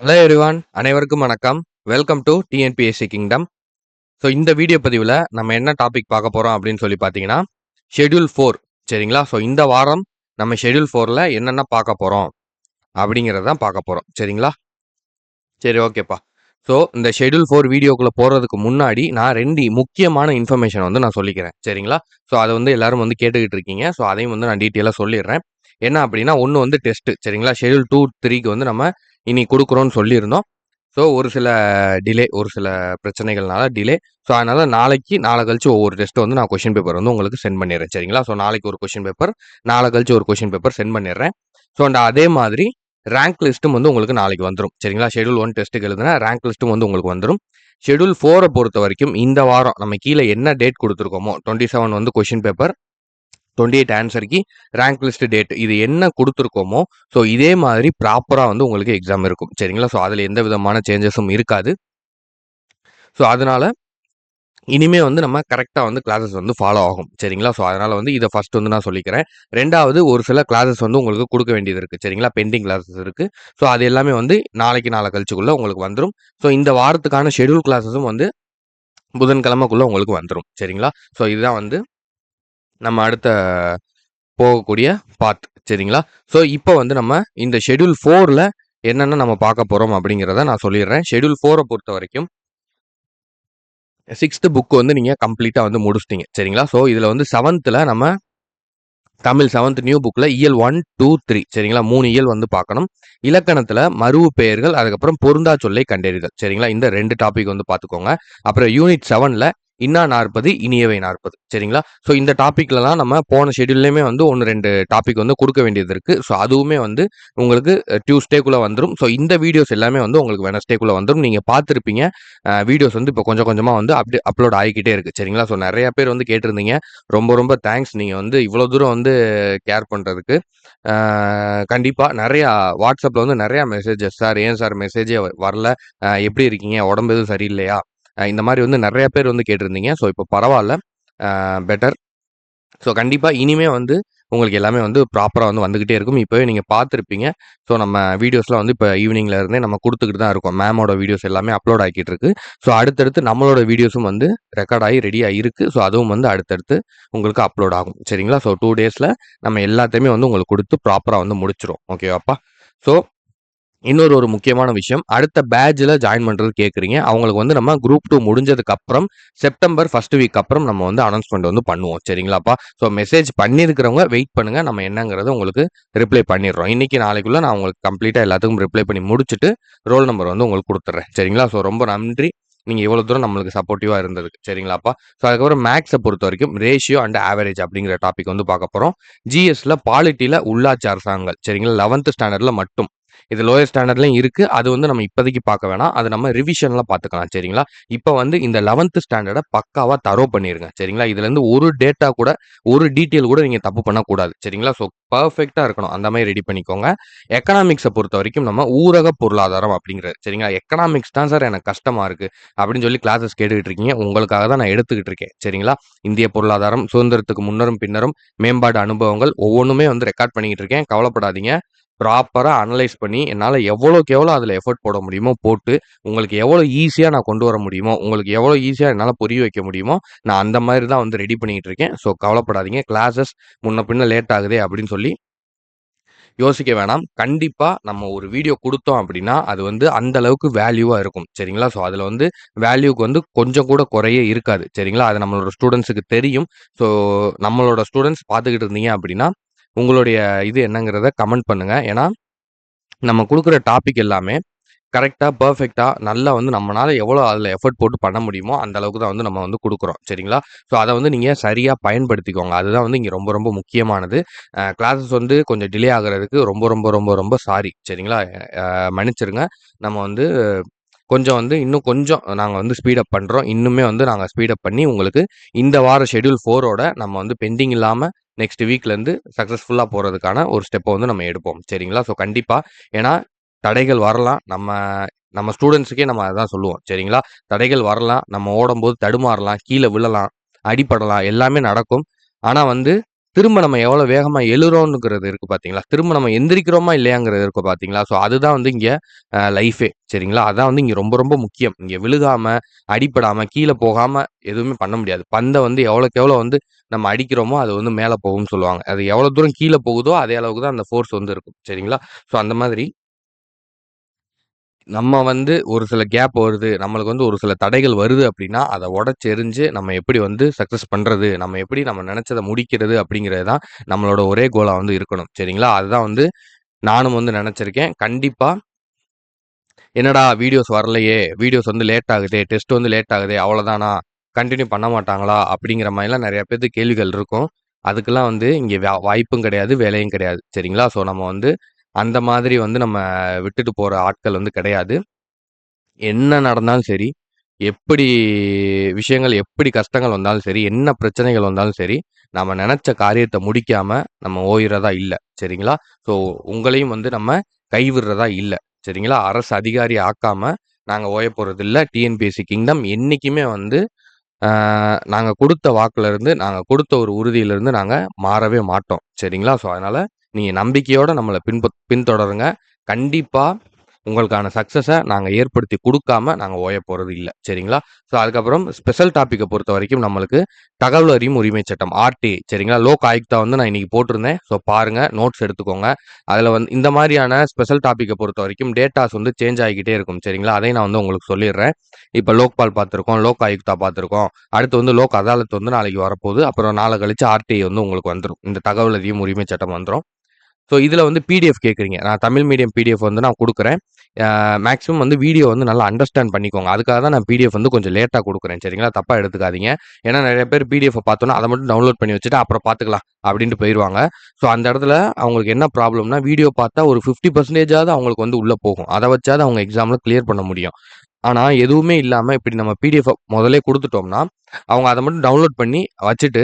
Hello everyone அனைவருக்கும் வணக்கம். Welcome to TNPSC kingdom so இந்த வீடியோ பதிவில் நம்ம என்ன டாபிக் பார்க்க போகிறோம் அப்படின்னு சொல்லி பார்த்தீங்கன்னா ஷெட்யூல் ஃபோர் சரிங்களா? ஸோ இந்த வாரம் நம்ம ஷெட்யூல் ஃபோரில் என்னென்ன பார்க்க போகிறோம் அப்படிங்கிறத தான் பார்க்க போகிறோம் சரிங்களா? சரி ஓகேப்பா ஸோ இந்த ஷெட்யூல் ஃபோர் வீடியோக்குள்ளே போகிறதுக்கு முன்னாடி நான் ரெண்டு முக்கியமான இன்ஃபர்மேஷன் வந்து நான் சொல்லிக்கிறேன் சரிங்களா? ஸோ அதை வந்து எல்லாரும் வந்து கேட்டுக்கிட்டு இருக்கீங்க. ஸோ அதையும் வந்து நான் டீட்டெயிலாக சொல்லிடுறேன். என்ன அப்படின்னா ஒன்று வந்து டெஸ்ட்டு சரிங்களா? ஷெட்யூல் டூ த்ரீக்கு வந்து நம்ம இனி கொடுக்குறோன்னு சொல்லியிருந்தோம். ஸோ ஒரு சில டிலே ஒரு சில பிரச்சனைகள்னால டிலே ஸோ அதனால் நாளைக்கு நாளை கழிச்சு ஒவ்வொரு டெஸ்ட்டு வந்து நான் கொஷின் பேப்பர் வந்து உங்களுக்கு சென்ட் பண்ணிடுறேன். சரிங்களா? ஸோ நாளைக்கு ஒரு கொஷின் பேப்பர் நாளை கழிச்சு ஒரு கொஷின் பேப்பர் சென்ட் பண்ணிடுறேன். ஸோ அந்த அதே மாதிரி ரேங்க் லிஸ்ட்டும் வந்து உங்களுக்கு நாளைக்கு வந்துடும் சரிங்களா? ஷெடியூல் ஒன் டெஸ்ட்டுக்கு எழுதுனா ரேங்க் லிஸ்ட்டும் வந்து உங்களுக்கு வந்துடும் ஷெடியூல் ஃபோரை பொறுத்த வரைக்கும் இந்த வாரம் நம்ம கீழே என்ன டேட் கொடுத்துருக்கோமோ டுவெண்ட்டி செவன் வந்து கொஷின் பேப்பர் டுவெண்ட்டி எயிட் ஆன்சருக்கு ரேங்க் லிஸ்ட் டேட் இது என்ன கொடுத்துருக்கோமோ ஸோ இதே மாதிரி ப்ராப்பராக வந்து உங்களுக்கு எக்ஸாம் இருக்கும். சரிங்களா? ஸோ அதில் எந்த விதமான சேஞ்சஸும் இருக்காது. ஸோ அதனால் இனிமே வந்து நம்ம கரெக்டாக வந்து கிளாஸஸ் வந்து ஃபாலோ ஆகும். சரிங்களா? ஸோ அதனால் வந்து இதை ஃபஸ்ட் வந்து நான் சொல்லிக்கிறேன். ரெண்டாவது ஒரு சில கிளாஸஸ் வந்து உங்களுக்கு கொடுக்க வேண்டியது இருக்குது சரிங்களா? பெண்டிங் கிளாஸஸ் இருக்குது ஸோ அது எல்லாமே வந்து நாளைக்கு நாளை கழிச்சுக்குள்ளே உங்களுக்கு வந்துடும் ஸோ இந்த வாரத்துக்கான ஷெடியூல் கிளாஸஸும் வந்து புதன்கிழமைக்குள்ளே உங்களுக்கு வந்துடும் சரிங்களா? ஸோ இதுதான் வந்து நம்ம அடுத்த போகக்கூடிய பாத் சரிங்களா? ஸோ இப்போ வந்து நம்ம இந்த ஷெட்யூல் ஃபோரில் என்னென்ன நம்ம பார்க்க போகிறோம் அப்படிங்கிறத நான் சொல்லிடுறேன். ஷெட்யூல் ஃபோரை பொறுத்த வரைக்கும் சிக்ஸ்த்து புக்கு வந்து நீங்கள் கம்ப்ளீட்டாக வந்து முடிச்சிட்டீங்க. சரிங்களா? ஸோ இதில் வந்து செவன்த்தில் நம்ம தமிழ் செவன்த் நியூ புக்கில் இயல் ஒன் டூ த்ரீ சரிங்களா? மூணு இயல் வந்து பார்க்கணும். இலக்கணத்தில் மருவு பெயர்கள் அதுக்கப்புறம் பொருந்தா சொல்லை கண்டறிதல். சரிங்களா? இந்த ரெண்டு டாபிக் வந்து பார்த்துக்கோங்க. அப்புறம் யூனிட் செவனில் இன்னா நாற்பது இனியவை நாற்பது. சரிங்களா? ஸோ இந்த டாப்பிக்லலாம் நம்ம போன ஷெடியூல்லையுமே வந்து ஒன்று ரெண்டு டாபிக் வந்து கொடுக்க வேண்டியது இருக்குது ஸோ அதுவுமே வந்து உங்களுக்கு டியூஸ்டேக்குள்ளே வந்துடும் ஸோ இந்த வீடியோஸ் எல்லாமே வந்து உங்களுக்கு வெனஸ்டேக்குள்ளே வந்துடும் நீங்கள் பார்த்துருப்பீங்க. வீடியோஸ் வந்து இப்போ கொஞ்சம் கொஞ்சமாக வந்து அப்டே அப்லோட் ஆகிக்கிட்டே இருக்குது சரிங்களா? ஸோ நிறைய பேர் வந்து கேட்டிருந்தீங்க. ரொம்ப ரொம்ப தேங்க்ஸ் நீங்கள் வந்து இவ்வளோ தூரம் வந்து கேர் பண்ணுறதுக்கு கண்டிப்பாக நிறையா வாட்ஸ்அப்பில் வந்து நிறையா மெசேஜஸ் சார் ஏன் சார் மெசேஜே வரல? எப்படி இருக்கீங்க? உடம்பு எதுவும் சரியில்லையா? இந்த மாதிரி வந்து நிறைய பேர் வந்து கேட்டிருந்தீங்க. ஸோ இப்போ பரவாயில்ல. பெட்டர் ஸோ கண்டிப்பாக இனிமே வந்து உங்களுக்கு எல்லாமே வந்து ப்ராப்பராக வந்து வந்துக்கிட்டே இருக்கும். இப்போவே நீங்கள் பார்த்துருப்பீங்க. ஸோ நம்ம வீடியோஸ்லாம் வந்து இப்போ ஈவினிங்கில் இருந்தே நம்ம கொடுத்துக்கிட்டு தான் இருக்கோம். மேமோட வீடியோஸ் எல்லாமே அப்லோட் ஆகிட்டு இருக்கு. ஸோ அடுத்தடுத்து நம்மளோட வீடியோஸும் வந்து ரெக்கார்ட் ஆகி ரெடியாக இருக்குது ஸோ அதுவும் வந்து அடுத்தடுத்து உங்களுக்கு அப்லோட் ஆகும். சரிங்களா? ஸோ டூ டேஸில் நம்ம எல்லாத்தையுமே வந்து உங்களுக்கு கொடுத்து ப்ராப்பராக வந்து முடிச்சிடும் ஓகேவாப்பா ஸோ இன்னொரு ஒரு முக்கியமான விஷயம் அடுத்த பேட்சில் ஜாயின் பண்ணுறது கேட்குறீங்க அவங்களுக்கு வந்து நம்ம குரூப் டூ முடிஞ்சதுக்கு அப்புறம் செப்டம்பர் ஃபர்ஸ்ட் வீக் அப்புறம் நம்ம வந்து அனௌன்ஸ்மெண்ட் வந்து பண்ணுவோம். சரிங்களாப்பா? ஸோ மெசேஜ் பண்ணியிருக்கிறவங்க வெயிட் பண்ணுங்க. நம்ம என்னங்கிறத உங்களுக்கு ரிப்ளை பண்ணிடுறோம். இன்னைக்கு நாளைக்குள்ள நான் உங்களுக்கு கம்ப்ளீட்டாக எல்லாத்துக்கும் ரிப்ளை பண்ணி முடிச்சுட்டு ரோல் நம்பர் வந்து உங்களுக்கு கொடுத்துட்றேன். சரிங்களா? ஸோ ரொம்ப நன்றி. நீங்கள் இவ்வளோ தூரம் நம்மளுக்கு சப்போர்ட்டிவாக இருந்ததுக்கு. சரிங்களாப்பா? ஸோ அதுக்கப்புறம் மேக்ஸை பொறுத்த வரைக்கும் ரேஷியோ அண்ட் ஆவரேஜ் அப்படிங்கிற டாபிக் வந்து பார்க்க போகிறோம் ஜிஎஸ்ல பாலிட்டியில் உள்ளாட்சி அரசாங்கங்கள் சரிங்களா? லெவன்த் ஸ்டாண்டர்டில் மட்டும். இது லோயர் ஸ்டாண்டர்ட்லையும் இருக்குது அது வந்து நம்ம இப்போதைக்கு பார்க்க வேணாம். அது நம்ம ரிவிஷனில் பார்த்துக்கலாம் சரிங்களா? இப்போ வந்து இந்த லெவன்த் ஸ்டாண்டர்டை பக்காவாக தரோ பண்ணிடுங்க சரிங்களா? இதுலேருந்து ஒரு டேட்டா கூட ஒரு டீட்டெயில் கூட நீங்கள் தப்பு பண்ணக்கூடாது சரிங்களா? ஸோ பர்ஃபெக்டாக இருக்கணும். அந்த மாதிரி ரெடி பண்ணிக்கோங்க. எக்கனாமிக்ஸை பொறுத்த வரைக்கும் நம்ம ஊரக பொருளாதாரம் அப்படிங்கிறது. சரிங்களா? எக்கனாமிக்ஸ் தான் சார் எனக்கு கஷ்டமாக இருக்குது அப்படின்னு சொல்லி கிளாஸஸ் கேட்டுக்கிட்டு இருக்கீங்க. உங்களுக்காக தான் நான் எடுத்துக்கிட்டு இருக்கேன். சரிங்களா? இந்திய பொருளாதாரம் சுதந்திரத்துக்கு முன்னரும் பின்னரும் மேம்பாடு அனுபவங்கள் ஒவ்வொன்றுமே வந்து ரெக்கார்ட் பண்ணிக்கிட்டு இருக்கேன். கவலைப்படாதீங்க. ப்ராப்பராக அனலைஸ் பண்ணி என்னால் எவ்வளோக்கு எவ்வளோ அதில் எஃபர்ட் போட முடியுமோ போட்டு உங்களுக்கு எவ்வளோ ஈஸியாக நான் கொண்டு வர முடியுமோ உங்களுக்கு எவ்வளோ ஈஸியாக என்னால் புரிய வைக்க முடியுமோ நான் அந்த மாதிரி தான் வந்து ரெடி பண்ணிக்கிட்டு இருக்கேன். ஸோ கவலைப்படாதீங்க. கிளாஸஸ் முன்ன பின்ன லேட் ஆகுதே அப்படின்னு சொல்லி யோசிக்க வேணாம். கண்டிப்பாக நம்ம ஒரு வீடியோ கொடுத்தோம் அப்படின்னா அது வந்து அந்த அளவுக்கு வேல்யூவாக இருக்கும். சரிங்களா? ஸோ அதில் வந்து வேல்யூக்கு வந்து கொஞ்சம் கூட குறையே இருக்காது. சரிங்களா? அது நம்மளோட ஸ்டூடெண்ட்ஸுக்கு தெரியும். ஸோ நம்மளோட ஸ்டூடெண்ட்ஸ் பார்த்துக்கிட்டு இருந்தீங்க அப்படின்னா உங்களுடைய இது என்னங்கிறத கமெண்ட் பண்ணுங்க. ஏன்னா நம்ம கொடுக்குற டாபிக் எல்லாமே கரெக்டாக பர்ஃபெக்டாக நல்லா வந்து நம்மளால் எவ்வளோ அதில் எஃபர்ட் போட்டு பண்ண முடியுமோ அந்த அளவுக்கு தான் வந்து நம்ம வந்து கொடுக்குறோம். சரிங்களா? ஸோ அதை வந்து நீங்கள் சரியாக பயன்படுத்திக்கோங்க. அதுதான் வந்து இங்கே ரொம்ப ரொம்ப முக்கியமானது. கிளாஸஸ் வந்து கொஞ்சம் டிலே ஆகிறதுக்கு ரொம்ப ரொம்ப ரொம்ப ரொம்ப சாரி சரிங்களா? மன்னிச்சிருங்க. நம்ம வந்து கொஞ்சம் வந்து இன்னும் கொஞ்சம் நாங்கள் வந்து ஸ்பீடப் பண்ணுறோம் இன்னுமே வந்து நாங்கள் ஸ்பீடப் பண்ணி உங்களுக்கு இந்த வார ஷெடியூல் ஃபோரோட நம்ம வந்து பெண்டிங் இல்லாமல் நெக்ஸ்ட் வீக்லேருந்து சக்ஸஸ்ஃபுல்லாக போகிறதுக்கான ஒரு ஸ்டெப்பை வந்து நம்ம எடுப்போம். சரிங்களா? ஸோ கண்டிப்பாக ஏன்னா தடைகள் வரலாம் நம்ம நம்ம ஸ்டூடெண்ட்ஸுக்கே நம்ம அதான் சொல்லுவோம் சரிங்களா தடைகள் வரலாம் நம்ம ஓடும்போது தடுமாறலாம் கீழே விழலாம் அடிப்படலாம் எல்லாமே நடக்கும் ஆனால் வந்து திரும்ப நம்ம எவ்வளோ வேகமாக எழுறோங்கிறது இருக்குது பார்த்தீங்களா? திரும்ப நம்ம எந்திரிக்கிறோமா இல்லையாங்கிறது இருக்கோ பார்த்தீங்களா? ஸோ அதுதான் வந்து இங்கே லைஃபே சரிங்களா? அதான் வந்து இங்கே ரொம்ப ரொம்ப முக்கியம். இங்கே விழுகாமல் அடிப்படாமல் கீழே போகாமல் எதுவுமே பண்ண முடியாது. பந்தை வந்து எவ்வளோக்கு எவ்வளோ வந்து நம்ம அடிக்கிறோமோ, அது வந்து மேலே போகும்னு சொல்லுவாங்க. அது எவ்வளோ தூரம் கீழே போகுதோ, அதே அளவுக்கு தான் அந்த ஃபோர்ஸ் வந்து இருக்கும். சரிங்களா? ஸோ அந்த மாதிரி நம்ம வந்து ஒரு சில கேப் வருது. நம்மளுக்கு வந்து ஒரு சில தடைகள் வருது அப்படின்னா அதை உடச்செறிஞ்சு நம்ம எப்படி வந்து சக்ஸஸ் பண்ணுறது நம்ம எப்படி நம்ம நினச்சதை முடிக்கிறது? அப்படிங்கிறது தான் நம்மளோட ஒரே கோலாக வந்து இருக்கணும். சரிங்களா? அதுதான் வந்து நானும் வந்து நினச்சிருக்கேன் கண்டிப்பாக என்னடா வீடியோஸ் வரலையே! வீடியோஸ் வந்து லேட் ஆகுதே! டெஸ்ட் வந்து லேட் ஆகுதே! அவ்வளோதானா? கண்டினியூ பண்ண மாட்டாங்களா? அப்படிங்கிற மாதிரிலாம் நிறையா பேர்த்து கேள்விகள் இருக்கும். அதுக்கெல்லாம் வந்து இங்கே வாய்ப்பும் கிடையாது, வேலையும் கிடையாது. சரிங்களா? ஸோ நம்ம வந்து அந்த மாதிரி வந்து நம்ம விட்டுட்டு போகிற ஆட்கள் வந்து கிடையாது. என்ன நடந்தாலும் சரி, எப்படி விஷயங்கள் எப்படி கஷ்டங்கள் வந்தாலும் சரி, என்ன பிரச்சனைகள் வந்தாலும் சரி, நம்ம நினச்ச காரியத்தை முடிக்காம நம்ம ஓயிறதா இல்லை சரிங்களா? ஸோ உங்களையும் வந்து நம்ம கைவிடுறதா இல்லை சரிங்களா? அரசு அதிகாரி ஆக்காம ஓய போகிறது இல்லை டிஎன்பிஎஸ்சி கிங்டம் என்றைக்குமே வந்து நாங்கள் கொடுத்த வாக்குலேருந்து நாங்கள் கொடுத்த ஒரு உறுதியிலிருந்து நாங்கள் மாறவே மாட்டோம். சரிங்களா? ஸோ அதனால் நீங்கள் நம்பிக்கையோடு நம்மளை பின்ப பின்தொடருங்க. கண்டிப்பாக உங்களுக்கான சக்ஸஸை நாங்கள் ஏற்படுத்தி கொடுக்காம நாங்கள் ஓய போகிறது இல்லை சரிங்களா? ஸோ அதுக்கப்புறம் ஸ்பெஷல் டாப்பிக்கை பொறுத்த வரைக்கும் நம்மளுக்கு தகவல் அறியும் உரிமை சட்டம் ஆர்டி சரிங்களா? லோக் ஆயுக்தா வந்து நான் இன்னைக்கு போட்டிருந்தேன். ஸோ பாருங்கள் நோட்ஸ் எடுத்துக்கோங்க. அதில் வந்து இந்த மாதிரியான ஸ்பெஷல் டாப்பிக்கை பொறுத்த வரைக்கும் டேட்டாஸ் வந்து சேஞ்ச் ஆகிக்கிட்டே இருக்கும். சரிங்களா? அதையும் நான் வந்து உங்களுக்கு சொல்லிடுறேன் இப்போ லோக்பால் பார்த்துருக்கோம் லோக் ஆயுக்தா பார்த்துருக்கோம் அடுத்து வந்து லோக் அதாலத் வந்து நாளைக்கு வரப்போகுது. அப்புறம் நாளை கழிச்சு ஆர்டிஐ வந்து உங்களுக்கு வந்துடும் இந்த தகவல் அறியும் உரிமை சட்டம் வந்துடும் ஸோ இதில் வந்து பிடிஎஃப் கேட்குறீங்க. நான் தமிழ் மீடியம் பிடிஎஃப் வந்து நான் கொடுக்குறேன் மேக்ஸிமம் வந்து வீடியோ வந்து நல்லா அண்டர்ஸ்டாண்ட் பண்ணிக்கோங்க. அதுக்காக தான் நான் பிடிஎஃப் வந்து கொஞ்சம் லேட்டாக கொடுக்குறேன் சரிங்களா? தப்பாக எடுத்துக்காதீங்க. ஏன்னா நிறைய பேர் பிடிஎஃப் பார்த்தோன்னா, அதை மட்டும் டவுன்லோட் பண்ணி வச்சுட்டு அப்புறம் பார்த்துக்கலாம் அப்படின்ட்டு போயிடுவாங்க ஸோ அந்த இடத்துல அவங்களுக்கு என்ன ப்ராப்ளம்னா, வீடியோ பார்த்தா ஒரு 50% அவங்களுக்கு வந்து உள்ளே போகும். அதை வச்சாவது அவங்க எக்ஸாமில் கிளியர் பண்ண முடியும். ஆனால் எதுவுமே இல்லாமல் இப்படி நம்ம பிடிஎஃப் முதலே கொடுத்துட்டோம்னா அவங்க அதை மட்டும் டவுன்லோட் பண்ணி வச்சுட்டு,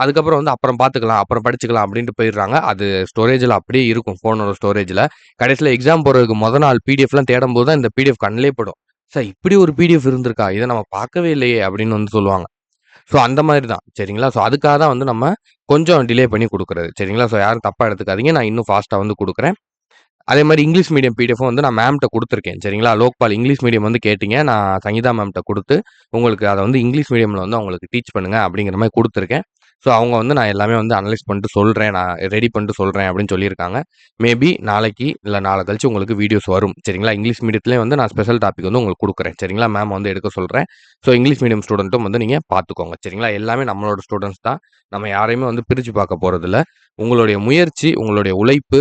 அதுக்கப்புறம் வந்து அப்புறம் பார்த்துக்கலாம், அப்புறம் படிச்சுக்கலாம் அப்படின்ட்டு போயிடுறாங்க. அது ஸ்டோரேஜில் அப்படியே இருக்கும். ஃபோனோட ஸ்டோரேஜில் கடைசியில் எக்ஸாம் போகிறதுக்கு மொத நாள் பிடிஎஃப்லாம் தேடும்போது தான் இந்த பிடிஎஃப் கண்ணிலே படும். "சார் இப்படி ஒரு பிடிஎஃப் இருந்திருக்கா? இதை நம்ம பார்க்கவே இல்லையே!" அப்படின்னு வந்து சொல்லுவாங்க. ஸோ அந்த மாதிரி தான். சரிங்களா? ஸோ அதுக்காக தான் வந்து நம்ம கொஞ்சம் டிலே பண்ணி கொடுக்குறது சரிங்களா? ஸோ யாரும் தப்பாக எடுத்துக்காதீங்க. நான் இன்னும் ஃபாஸ்ட்டாக வந்து கொடுக்குறேன் அதே மாதிரி இங்கிலீஷ் மீடியம் பிடிஎஃப்பும் வந்து நான் மேம்கிட்ட கொடுத்துருக்கேன் சரிங்களா? லோக்பால் இங்கிலீஷ் மீடியம் வந்து கேட்டீங்க. நான் சங்கீதா மேம்கிட்ட கொடுத்து உங்களுக்கு அதை வந்து இங்கிலீஷ் மீடியமில் வந்து அவங்களுக்கு டீச் பண்ணுங்கள் அப்படிங்கிற மாதிரி கொடுத்துருக்கேன் ஸோ அவங்க வந்து நான் எல்லாமே வந்து அனலைஸ் பண்ணிட்டு சொல்கிறேன் நான் ரெடி பண்ணிட்டு சொல்கிறேன் அப்படின்னு சொல்லியிருக்காங்க. மேபி நாளைக்கு இல்லை நாளை கழிச்சு உங்களுக்கு வீடியோஸ் வரும். சரிங்களா? இங்கிலீஷ் மீடியத்துலேயே வந்து நான் ஸ்பெஷல் டாபிக் வந்து உங்களுக்கு கொடுக்குறேன் சரிங்களா? மேம் வந்து எடுக்க சொல்கிறேன் ஸோ இங்கிலீஷ் மீடியம் ஸ்டூடெண்ட்டும் வந்து நீங்கள் பார்த்துக்கோங்க. சரிங்களா? எல்லாமே நம்மளோட ஸ்டூடெண்ட்ஸ் தான். நம்ம யாரையுமே வந்து பிரித்து பார்க்க போகிறதில்ல உங்களுடைய முயற்சி, உங்களுடைய உழைப்பு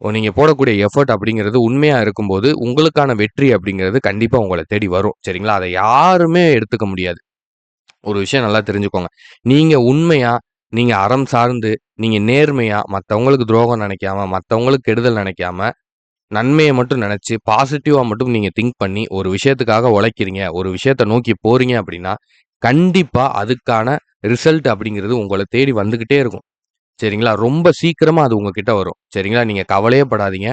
நீங்கள் போடக்கூடிய எஃபர்ட் அப்படிங்கிறது உண்மையாக இருக்கும்போது, உங்களுக்கான வெற்றி அப்படிங்கிறது கண்டிப்பாக உங்களை தேடி வரும். சரிங்களா? அதை யாருமே எடுத்துக்க முடியாது. ஒரு விஷயம் நல்லா தெரிஞ்சுக்கோங்க. நீங்கள் உண்மையாக நீங்கள் அறம் சார்ந்து, நீங்கள் நேர்மையாக மற்றவங்களுக்கு துரோகம் நினைக்காம மற்றவங்களுக்கு கெடுதல் நினைக்காம நன்மையை மட்டும் நினச்சி பாசிட்டிவாக மட்டும் நீங்கள் திங்க் பண்ணி, ஒரு விஷயத்துக்காக உழைக்கிறீங்க, ஒரு விஷயத்த நோக்கி போகிறீங்க அப்படின்னா, கண்டிப்பாக அதுக்கான ரிசல்ட் அப்படிங்கிறது உங்களை தேடி வந்துக்கிட்டே இருக்கும். சரிங்களா? ரொம்ப சீக்கிரமாக அது உங்ககிட்ட வரும். சரிங்களா? நீங்கள் கவலையே படாதீங்க.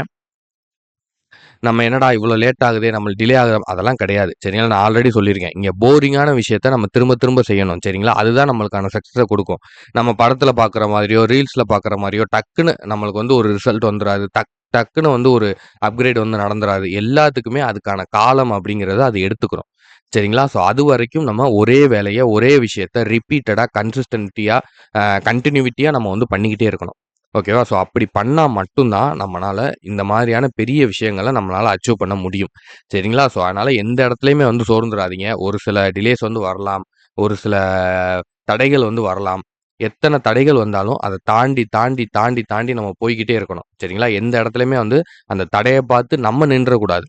நம்ம என்னடா இவ்வளோ லேட் ஆகுதே, நம்மளுக்கு டிலே ஆகுது அதெல்லாம் கிடையாது. சரிங்களா? நான் ஆல்ரெடி சொல்லியிருக்கேன். இங்கே போரிங்கான விஷயத்த நம்ம திரும்ப திரும்ப செய்யணும். சரிங்களா? அதுதான் நம்மளுக்கான சக்ஸஸை கொடுக்கும் நம்ம படத்தில் பார்க்குற மாதிரியோ, ரீல்ஸில் பார்க்குற மாதிரியோ டக்குன்னு நம்மளுக்கு வந்து ஒரு ரிசல்ட் வந்துடாது டக் டக்குன்னு வந்து ஒரு அப்கிரேட் வந்து நடந்துராது. எல்லாத்துக்குமே அதுக்கான காலம் அப்படிங்கிறத அது எடுத்துக்கிறோம். சரிங்களா? ஸோ அது வரைக்கும் நம்ம ஒரே வேலையை ஒரே விஷயத்த ரிப்பீட்டடாக கன்சிஸ்டன்ட்டியாக கண்டினியூவிட்டியாக நம்ம வந்து பண்ணிக்கிட்டே இருக்கணும். ஓகேவா? ஸோ அப்படி பண்ணால் மட்டும்தான் நம்மளால் இந்த மாதிரியான பெரிய விஷயங்கள நம்மளால் அச்சீவ் பண்ண முடியும். சரிங்களா? ஸோ அதனால் எந்த இடத்துலையுமே வந்து சோர்ந்துடாதீங்க ஒரு சில டிலேஸ் வந்து வரலாம். ஒரு சில தடைகள் வந்து வரலாம். எத்தனை தடைகள் வந்தாலும் அதை தாண்டி, தாண்டி, தாண்டி, தாண்டி நம்ம போய்க்கிட்டே இருக்கணும். சரிங்களா? எந்த இடத்துலையுமே வந்து அந்த தடையை பார்த்து நம்ம நின்றக்கூடாது.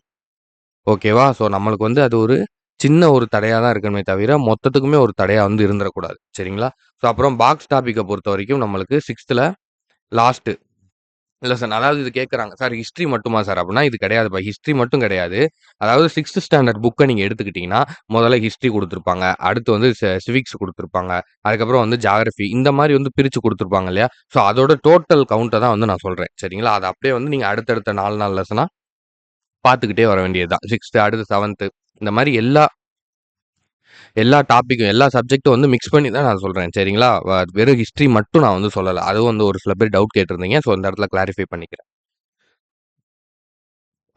ஓகேவா? ஸோ நம்மளுக்கு வந்து அது ஒரு சின்ன ஒரு தடையாக தான் இருக்கணுமே தவிர, மொத்தத்துக்குமே ஒரு தடையாக வந்து இருந்துடக்கூடாது சரிங்களா? ஸோ அப்புறம் பாக்ஸ் டாபிக்கை பொறுத்த வரைக்கும் நம்மளுக்கு சிக்ஸ்த்தில் லாஸ்ட்டு இல்லை சார் அதாவது இது கேட்குறாங்க. சார் ஹிஸ்ட்ரி மட்டுமா சார்? அப்படின்னா இது கிடையாதுப்பா. ஹிஸ்ட்ரி மட்டும் கிடையாது. அதாவது சிக்ஸ்த் ஸ்டாண்டர்ட் புக்கை நீங்கள் எடுத்துக்கிட்டிங்கன்னா முதல்ல ஹிஸ்ட்ரி கொடுத்துருப்பாங்க அடுத்து வந்து சிவிக்ஸ் கொடுத்துருப்பாங்க அதுக்கப்புறம் வந்து ஜாகிரஃபி இந்த மாதிரி வந்து பிரித்து கொடுத்துருப்பாங்க இல்லையா? ஸோ அதோட டோட்டல் கவுண்ட்டை தான் வந்து நான் சொல்கிறேன் சரிங்களா? அதை அப்படியே வந்து நீங்கள் அடுத்தடுத்த நாலு நாள் லெசனாக பார்த்துக்கிட்டே வர வேண்டியது தான். சிக்ஸ்த்து அடுத்து செவன்த்து இந்த மாதிரி எல்லா எல்லா டாப்பிக்கும் எல்லா சப்ஜெக்ட்டும் வந்து மிக்ஸ் பண்ணி தான் நான் சொல்கிறேன் சரிங்களா? வெறும் ஹிஸ்ட்ரி மட்டும் நான் வந்து சொல்லலை அதுவும் வந்து ஒரு சில பேர் டவுட் கேட்டிருந்தீங்க. ஸோ இந்த இடத்துல கிளாரிஃபை பண்ணிக்கிறேன்.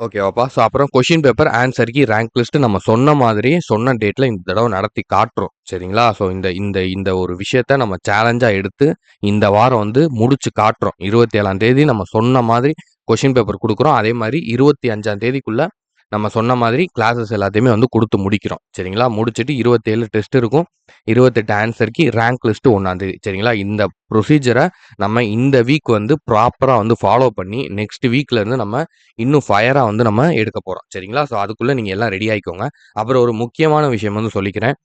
ஓகேவாப்பா. ஸோ அப்புறம் கொஷின் பேப்பர், ஆன்சருக்கு ரேங்க் லிஸ்ட்டு நம்ம சொன்ன மாதிரி சொன்ன டேட்டில் இந்த தடவை நடத்தி காட்டுறோம். சரிங்களா? ஸோ இந்த இந்த இந்த ஒரு விஷயத்த நம்ம சேலஞ்சாக எடுத்து இந்த வாரம் வந்து முடிச்சு காட்டுறோம். 27ஆம் தேதி நம்ம சொன்ன மாதிரி கொஷின் பேப்பர் கொடுக்குறோம் அதே மாதிரி இருபத்தி அஞ்சாம் தேதிக்குள்ளே நம்ம சொன்ன மாதிரி கிளாஸஸ் எல்லாத்தையுமே வந்து கொடுத்து முடிக்கிறோம். சரிங்களா? முடிச்சுட்டு 27 டெஸ்ட் இருக்கும். இருபத்தெட்டு ஆன்சருக்கு ரேங்க் லிஸ்ட்டு ஒன்றாந்தேதி சரிங்களா? இந்த ப்ரொசீஜரை நம்ம இந்த வீக் வந்து ப்ராப்பராக வந்து ஃபாலோ பண்ணி நெக்ஸ்ட் வீக்லேருந்து நம்ம இன்னும் ஃபயராக வந்து நம்ம எடுக்க போகிறோம் சரிங்களா? ஸோ அதுக்குள்ளே நீங்கள் எல்லாம் ரெடி ஆகிக்கோங்க அப்புறம் ஒரு முக்கியமான விஷயம் வந்து சொல்லிக்கிறேன்.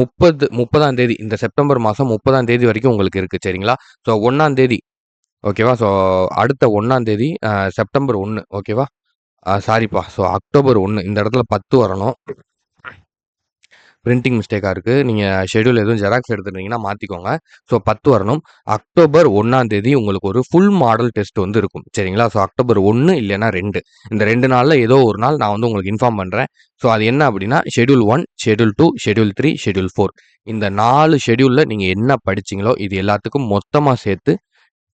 முப்பது முப்பதாம் தேதி இந்த செப்டம்பர் மாதம் முப்பதாம் தேதி வரைக்கும் உங்களுக்கு இருக்குது சரிங்களா? ஸோ ஒன்றாம் தேதி ஓகேவா? ஸோ அடுத்த ஒன்றாம் தேதி செப்டம்பர் ஒன்று ஓகேவா? சாரிப்பா. ஸோ அக்டோபர் ஒன்று இந்த இடத்துல 10 வரணும். பிரிண்டிங் மிஸ்டேக்காக இருக்குது நீங்கள் ஷெட்யூல் எதுவும் ஜெராக்ஸ் எடுத்துருந்தீங்கன்னா மாற்றிக்கோங்க ஸோ 10 வரணும். அக்டோபர் ஒன்றாம் தேதி உங்களுக்கு ஒரு ஃபுல் மாடல் டெஸ்ட் வந்து இருக்கும். சரிங்களா? ஸோ அக்டோபர் ஒன்று இல்லைனா ரெண்டு இந்த ரெண்டு நாளில் ஏதோ ஒரு நாள் நான் வந்து உங்களுக்கு இன்ஃபார்ம் பண்ணுறேன் ஸோ அது என்ன அப்படின்னா schedule one schedule two schedule 3, schedule 4 இந்த நாலு ஷெடியூலில் நீங்கள் என்ன படிச்சீங்களோ இது எல்லாத்துக்கும் மொத்தமாக சேர்த்து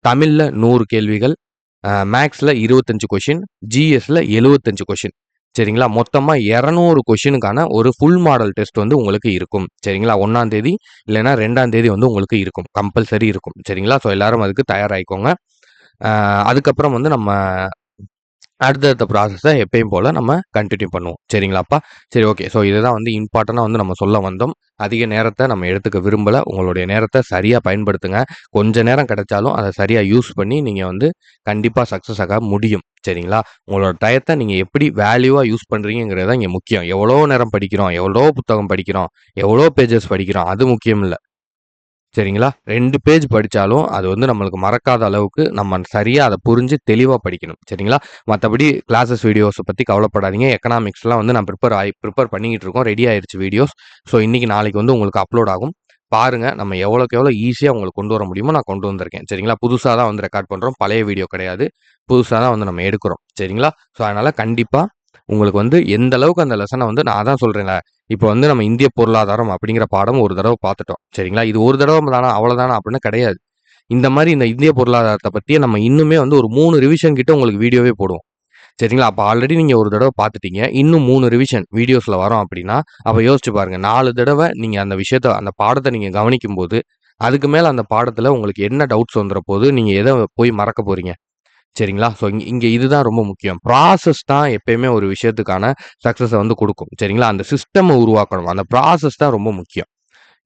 தமிழில் நூறு கேள்விகள், அ மேத்ஸ்ல 25 கொஸ்டின், ஜிஎஸ்ல 75 கொஸ்டின். சரிங்களா? மொத்தமாக இரநூறு கொஷினுக்கான ஒரு ஃபுல் மாடல் டெஸ்ட் வந்து உங்களுக்கு இருக்கும். சரிங்களா? ஒன்றாம் தேதி இல்லன்னா 2ஆம் தேதி வந்து உங்களுக்கு இருக்கும். கம்பல்சரி இருக்கும். சரிங்களா? ஸோ எல்லாரும் அதுக்கு தயாராகிக்கோங்க அதுக்கப்புறம் வந்து நம்ம அடுத்தடுத்த ப்ராசஸை எப்பயும் போல் நம்ம கண்டினியூ பண்ணுவோம். சரிங்களாப்பா? சரி ஓகே. ஸோ இதுதான் வந்து இம்பார்ட்டண்ட்டாக வந்து நம்ம சொல்ல வந்தோம். அதிக நேரத்தை நம்ம எடுத்துக்க விரும்பல. உங்களுடைய நேரத்தை சரியாக பயன்படுத்துங்க. கொஞ்ச நேரம் கிடைச்சாலும் அதை சரியாக யூஸ் பண்ணி நீங்கள் வந்து கண்டிப்பாக சக்ஸஸ் ஆக முடியும். சரிங்களா? உங்களோட டயத்தை நீங்கள் எப்படி வேல்யூவாக யூஸ் பண்ணுறீங்கிறது தான் இங்கே முக்கியம். எவ்வளோ நேரம் படிக்கிறோம், எவ்வளோ புத்தகம் படிக்கிறோம், எவ்வளோ பேஜஸ் படிக்கிறோம் அது முக்கியம் இல்லை சரிங்களா? ரெண்டு பேஜ் படித்தாலும் அது வந்து நம்மளுக்கு மறக்காத அளவுக்கு நம்ம சரியாக அதை புரிஞ்சு தெளிவாக படிக்கணும். சரிங்களா? மற்றபடி கிளாஸஸ் வீடியோஸை பற்றி கவலைப்படாதீங்க. எக்கனாமிக்ஸ்லாம் வந்து நான் பிரிப்பேர் ஆகி ப்ரிப்பேர் பண்ணிக்கிட்டு இருக்கோம். ரெடி ஆயிடுச்சு வீடியோஸ். ஸோ இன்றைக்கி நாளைக்கு வந்து உங்களுக்கு அப்லோட் ஆகும். பாருங்க. நம்ம எவ்வளோக்கு எவ்வளோ ஈஸியாக உங்களுக்கு கொண்டு வர முடியுமோ நான் கொண்டு வந்திருக்கேன். சரிங்களா? புதுசாக தான் வந்து ரெக்கார்ட் பண்ணுறோம் பழைய வீடியோ கிடையாது. புதுசாக தான் வந்து நம்ம எடுக்கிறோம். சரிங்களா? ஸோ அதனால் கண்டிப்பாக உங்களுக்கு வந்து எந்த அளவுக்கு அந்த லெசனை வந்து நான் தான் சொல்கிறேன்ல இப்போ வந்து நம்ம இந்திய பொருளாதாரம் அப்படிங்கிற பாடம் ஒரு தடவை பார்த்துட்டோம். சரிங்களா? இது ஒரு தடவை தானா அவ்வளோதானா அப்படின்னு கிடையாது. இந்த மாதிரி இந்த இந்திய பொருளாதாரத்தை பற்றியே நம்ம இன்னுமே வந்து ஒரு மூணு ரிவிஷன் கிட்ட உங்களுக்கு வீடியோவே போடுவோம். சரிங்களா? அப்போ ஆல்ரெடி நீங்கள் ஒரு தடவை பார்த்துட்டீங்க. இன்னும் மூணு ரிவிஷன் வீடியோஸில் வரோம் அப்படின்னா, அப்போ யோசிச்சு பாருங்கள் நாலு தடவை நீங்கள் அந்த விஷயத்த அந்த பாடத்தை நீங்கள் கவனிக்கும் போது அதுக்கு மேலே அந்த பாடத்தில் உங்களுக்கு என்ன டவுட்ஸ் வந்துடுற போது, நீங்கள் எதை போய் மறக்க போகிறீங்க சரிங்களா? ஸோ இங்கே இங்கே இதுதான் ரொம்ப முக்கியம். ப்ராசஸ் தான் எப்பயுமே ஒரு விஷயத்துக்கான சக்ஸஸை வந்து கொடுக்கும் சரிங்களா? அந்த சிஸ்டமை உருவாக்கணும். அந்த ப்ராசஸ் தான் ரொம்ப முக்கியம்.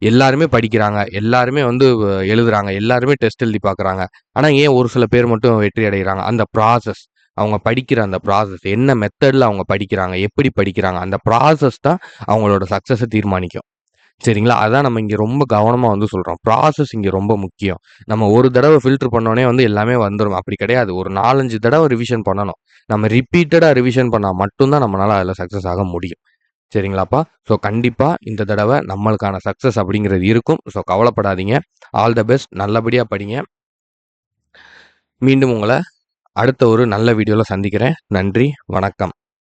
எல்லாருமே படிக்கிறாங்க. எல்லாருமே வந்து எழுதுறாங்க. எல்லாருமே டெஸ்ட் எழுதி பார்க்குறாங்க. ஆனால் ஏன் ஒரு சில பேர் மட்டும் வெற்றி அடைகிறாங்க? அந்த ப்ராசஸ். அவங்க படிக்கிற அந்த ப்ராசஸ். என்ன மெத்தடில் அவங்க படிக்கிறாங்க? எப்படி படிக்கிறாங்க? அந்த ப்ராசஸ் தான் அவங்களோட சக்ஸஸை தீர்மானிக்கும். சரிங்களா? அதான் நம்ம இங்கே ரொம்ப கவனமாக வந்து சொல்கிறோம் ப்ராசஸ் இங்கே ரொம்ப முக்கியம். நம்ம ஒரு தடவை ஃபில்டர் பண்ணோடனே வந்து எல்லாமே வந்துடும் அப்படி கிடையாது. ஒரு நாலஞ்சு தடவை ரிவிஷன் பண்ணணும். நம்ம ரிப்பீட்டடாக ரிவிஷன் பண்ணால் மட்டும்தான் நம்மளால் அதில் சக்ஸஸ் ஆக முடியும். சரிங்களாப்பா? ஸோ கண்டிப்பாக இந்த தடவை நம்மளுக்கான சக்சஸ் அப்படிங்கிறது இருக்கும். ஸோ கவலைப்படாதீங்க. All the best. நல்லபடியாக படிங்க. மீண்டும் உங்களை அடுத்த ஒரு நல்ல வீடியோவில் சந்திக்கிறேன். நன்றி. வணக்கம்.